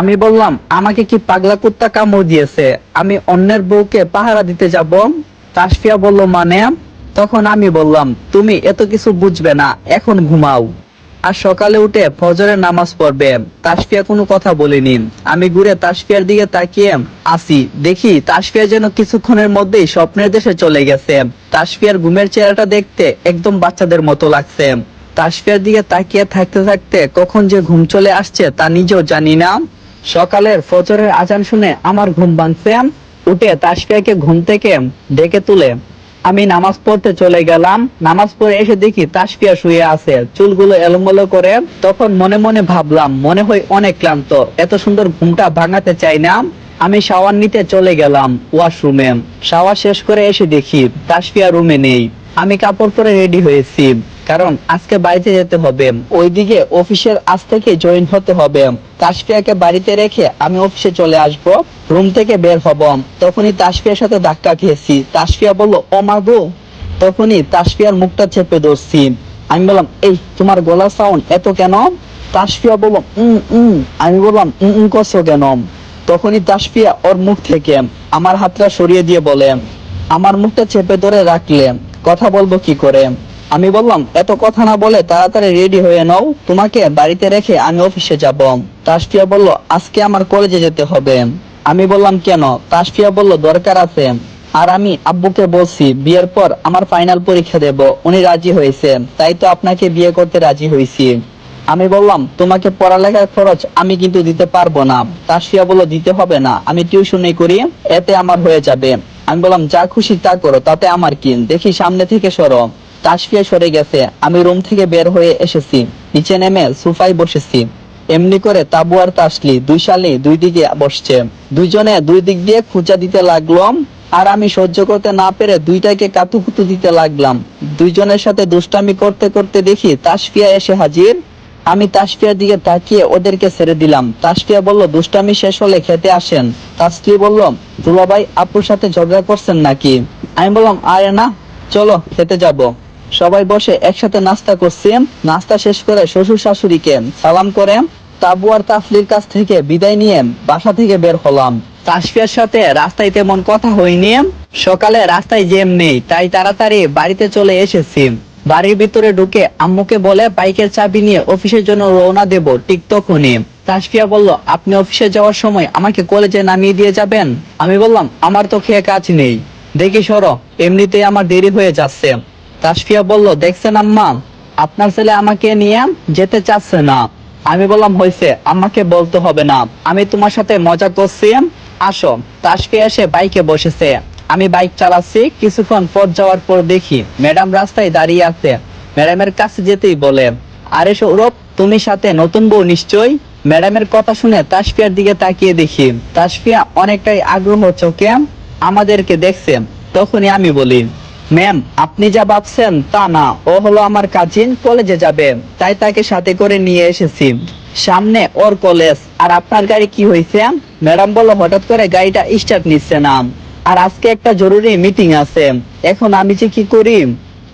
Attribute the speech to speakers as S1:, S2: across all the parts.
S1: আমি বললাম, আমাকে কি পাগলা কুত্তা কামড় দিয়েছে? আমি অন্যের বউকে পাহারা দিতে যাব? তাসফিয়া বলল মানে? তখন আমি বললাম, তুমি এত কিছু বুঝবে না, এখন ঘুমাও। আর সকালে উঠে ফজরের নামাজ পড়বে। তাসফিয়া কোনো কথা বলিনি। আমি ঘুরে তাসফিয়ার দিকে তাকিয়ে আসি দেখি তাসফিয়া যেন কিছুক্ষণের মধ্যেই স্বপ্নের দেশে চলে গেছে। তাসফিয়ার ঘুমের চেহারাটা দেখতে একদম বাচ্চাদের মতো লাগছে। তাসফিয়ার দিকে তাকিয়ে থাকতে থাকতে কখন যে ঘুম চলে আসছে তা নিজেও জানি না। সকালের ফজরের আজান শুনে আমার ঘুম ভাঙছে। উঠে তাসফিয়াকে ঘুম থেকে ডেকে তুলে আমি নামাজ পড়তে চলে গেলাম। নামাজ পড়ে এসে দেখি তাসফিয়া শুয়ে আছে। চুলগুলো এলোমেলো করে। তখন মনে মনে ভাবলাম, মনে হয় অনেক ক্লান্ত। এত সুন্দর ঘুমটা ভাঙাতে চাই না। আমি শাওয়ার নিতে চলে গেলাম ওয়াশরুমে। শাওয়ার শেষ করে এসে দেখি তাসফিয়া রুমে নেই। আমি কাপড় পরে রেডি হয়েছি। কারণ আজকে বাড়িতে যেতে হবে। ওইদিকে অফিসের আজ থেকে জয়েন হতে হবে। তাসফিয়াকে বাড়িতে রেখে আমি অফিসে চলে আসব। রুম থেকে বের হব। তখনই তাসফিয়ার সাথে ধাক্কা খেয়েছি। তাসফিয়া বলল, ও মা গো। তখনই তাসফিয়ার মুখটা চেপে ধরছি। আমি বললাম, এই, তোমার গলা সাউন্ড এত কেন? তাসফিয়া বলল, উম উম। আমি বললাম, উম উম, করছ কেন? তখনই তাসফিয়া ওর মুখ থেকে আমার হাতটা সরিয়ে দিয়ে বলে, আমার মুখটা চেপে ধরে রাখলে কথা বলব কি করে? আমি বললাম, এত কথা না বলে তাড়াতাড়ি রেডি হয়ে নাও, তোমাকে বাড়িতে রেখে আমি অফিসে যাব। তাসফিয়া বলল, আজকে আমার কলেজে যেতে হবে। আমি বললাম, কেন? তাসফিয়া বলল, দরকার আছে। আর আমি আব্বুকে বলছি, বিয়ের পর আমার ফাইনাল পরীক্ষা দেব। উনি রাজি হয়েছে, তাই তো আপনাকে বিয়ে করতে রাজি হয়েছি। আমি বললাম, তোমাকে পড়ালেখার খরচ আমি কিন্তু দিতে পারব না। তাসফিয়া বলল, দিতে হবে না, আমি টিউশনই করি, এতে আমার হয়ে যাবে। আমি বললাম, যা খুশি তা করো, তাতে আমার কি? দেখি সামনে থেকে সরো। তাসফিয়া সরে গেছে। আমি রুম থেকে বের হয়ে এসেছি। নিচে নেমে সোফায় বসেছি। এমনি করে তাবু আর তাসলি দুই সালে দুই দিকে বসছে। দুইজনে দুই দিক দিয়ে খুঁজা দিতে লাগলাম। আর আমি সহ্য করতে না পেরে দুইটাকে কাতুকুতু দিতে লাগলাম। দুইজনের সাথে দুষ্টামি করতে করতে দেখি তাসফিয়া এসে হাজির। আমি তাসফিয়ার দিকে তাকিয়ে ওদেরকে ছেড়ে দিলাম। তাসফিয়া বলল, দুষ্টামি শেষ হলে খেতে আসেন। তাসফি বলল, দুলাভাই, আপুর সাথে ঝগড়া করছেন নাকি? আমি বললাম, আরে না, চলো, খেতে যাব। সবাই বসে একসাথে নাস্তা করছি নাস্তা শেষ করে শ্বশুর শাশুড়িকে সালাম করে তাবু আর তাফলির কাছ থেকে বিদায় নিয়ে বাসা থেকে বের হলাম। তাসফিয়ার সাথে রাস্তায় তেমন কথা হয়নি। সকালে রাস্তায় জ্যাম নেই, তাই তাড়াতাড়ি বাড়িতে চলে এসেছি। বাড়ির ভিতরে ঢুকে আম্মুকে বলে, বাইকের চাবি নিয়ে অফিসের জন্য রওনা দেব ঠিক তখনই। তাসফিয়া বলল, আপনি অফিসে যাওয়ার সময় আমাকে কলেজে নামিয়ে দিয়ে যাবেন? আমি বললাম, আমার তো খেয়ে কাজ নেই। দেখি সরো, এমনিতেই আমার দেরি হয়ে যাচ্ছে। তাসফিয়া বলল, দেখছেন আম্মা, আপনার ছেলে আমাকে নিয়ে যেতে চাচ্ছে না। আমি বললাম, হয়েছে, আমাকে বলতে হবে না। আমি তোমার সাথে মজা করছি। আসো। তাসফিয়া এসে বাইকে বসেছে। আমি বাইক চালাচ্ছি, কিছুক্ষণ পথ যাওয়ার পর দেখি ম্যাডাম রাস্তায় দাঁড়িয়ে আছে। ম্যাডামের কাছে যেতেই বলে, আরে সৌরভ, তুমি সাথে নতুন বউ নিশ্চয়ই? ম্যাডামের কথা শুনে তাসফিয়ার দিকে তাকিয়ে দেখি, তাসফিয়া অনেকটাই আগ্রহ চোখে আমাদেরকে দেখছে। তখনই আমি বলি ম্যাম, আপনি যা ভাবছেন তা না। ও হলো আমার কাজিন কলেজে যাবে। তাই তাকে সাথে করে নিয়ে এসেছি। সামনে ওর কলেজ আর আপনার গাড়ি কি হয়েছে ম্যাডাম বলল হঠাৎ করে গাড়িটা স্টার্ট নিচ্ছে না আর আজকে একটা জরুরি মিটিং আছে। এখন আমি যে কি করি?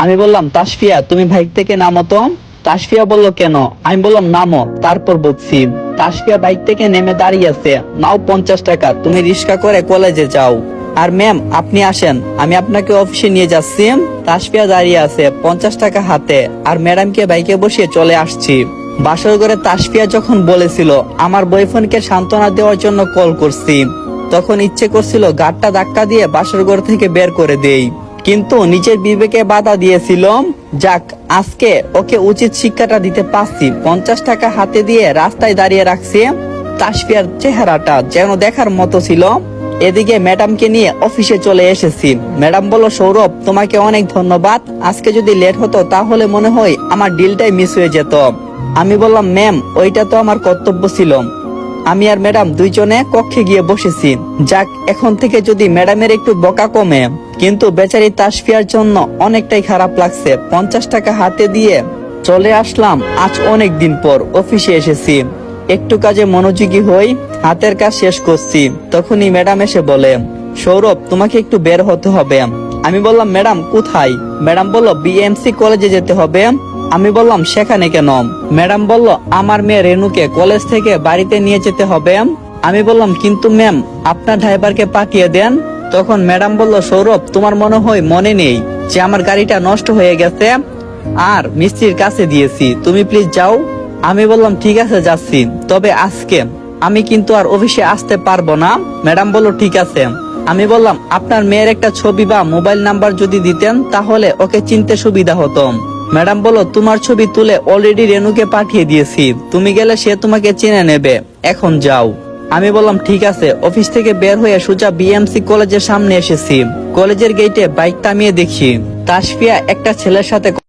S1: আমি বললাম, তাসফিয়া, তুমি বাইক থেকে নামো তো তাসফিয়া বলল, কেন? আমি বললাম, নামো, তারপর বলছি। তাসফিয়া বাইক থেকে নেমে দাঁড়িয়ে আছে। নাও পঞ্চাশ টাকা, তুমি রিক্সা করে কলেজে যাও। আর ম্যাম আপনি আসেন। আমি আপনাকে অফিসে নিয়ে যাচ্ছি। তাসফিয়া দাঁড়িয়ে আছে পঞ্চাশ টাকা হাতে। আর ম্যাডামকে বাইকে বসিয়ে চলে আসছি। বাসর ঘরে তাসফিয়া যখন বলেছিল, আমার বয়ফ্রেন্ডকে সান্ত্বনা দেওয়ার জন্য কল করছি। তখন ইচ্ছে করছিল গাড়টা ধাক্কা দিয়ে বাসর ঘর থেকে বের করে দেই। কিন্তু নিজের বিবেকে বাধা দিয়েছিলাম যাক, আজকে ওকে উচিত শিক্ষাটা দিতে পারছি। পঞ্চাশ টাকা হাতে দিয়ে রাস্তায় দাঁড়িয়ে রাখছি। তাসফিয়ার চেহারাটা যেন দেখার মতো ছিল। এদিকে ম্যাডামকে নিয়ে অফিসে চলে এসেছি। ম্যাডাম বলল, সৌরভ, তোমাকে অনেক ধন্যবাদ। আজকে যদি লেট হতো, তাহলে মনে হয় আমার ডিলটাই মিস হয়ে যেত। আমি বললাম, ম্যাম, ওইটা তো আমার কর্তব্য ছিল। আমি আর ম্যাডাম দুইজনে কক্ষে গিয়ে বসেছি। যাক, এখন থেকে যদি ম্যাডামের একটু বকা কমে, কিন্তু বেচারি তাসফিয়ার জন্য অনেকটাই খারাপ লাগছে। পঞ্চাশ টাকা হাতে দিয়ে চলে আসলাম আজ অনেক দিন পর অফিসে এসেছি। একটু কাজে মনোযোগী হই, হাতের কাজ শেষ করছি। তখনই ম্যাডাম এসে বলে, সৌরভ, তোমাকে একটু বের হতে হবে। আমি বললাম, ম্যাডাম, কোথায়? ম্যাডাম বলল, বিএমসি কলেজে যেতে হবে। আমি বললাম, সেখানে কেন? ম্যাডাম বলল, আমার মেয়ে রেনুকে কলেজ থেকে বাড়িতে নিয়ে যেতে হবে। আমি বললাম, কিন্তু ম্যাম, আপনার ড্রাইভারকে পাঠিয়ে দেন। তখন ম্যাডাম বলল, সৌরভ, তোমার মনে হয় মনে নেই যে আমার গাড়িটা নষ্ট হয়ে গেছে? আর মিস্ত্রির কাছে দিয়েছি। তুমি প্লিজ যাও। আমি বললাম, ঠিক আছে, যাচ্ছি। তবে আজকে আমি কিন্তু আর অফিসে আসতে পারব না। ম্যাডাম বলল, ঠিক আছে। আমি বললাম, আপনার মেয়ের একটা ছবি বা মোবাইল নাম্বার যদি দিতেন, তাহলে ওকে চিনতে সুবিধা হতো। ম্যাডাম বলল, তোমার ছবি তুলে অলরেডি রেনুকে পাঠিয়ে দিয়েছি। তুমি গেলে সে তোমাকে চিনে নেবে। এখন যাও। আমি বললাম, ঠিক আছে। অফিস থেকে বের হয়ে সোজা বিএমসি কলেজের সামনে এসেছি। কলেজের গেটে বাইক থামিয়ে দেখি। তাসফিয়া একটা ছেলের সাথে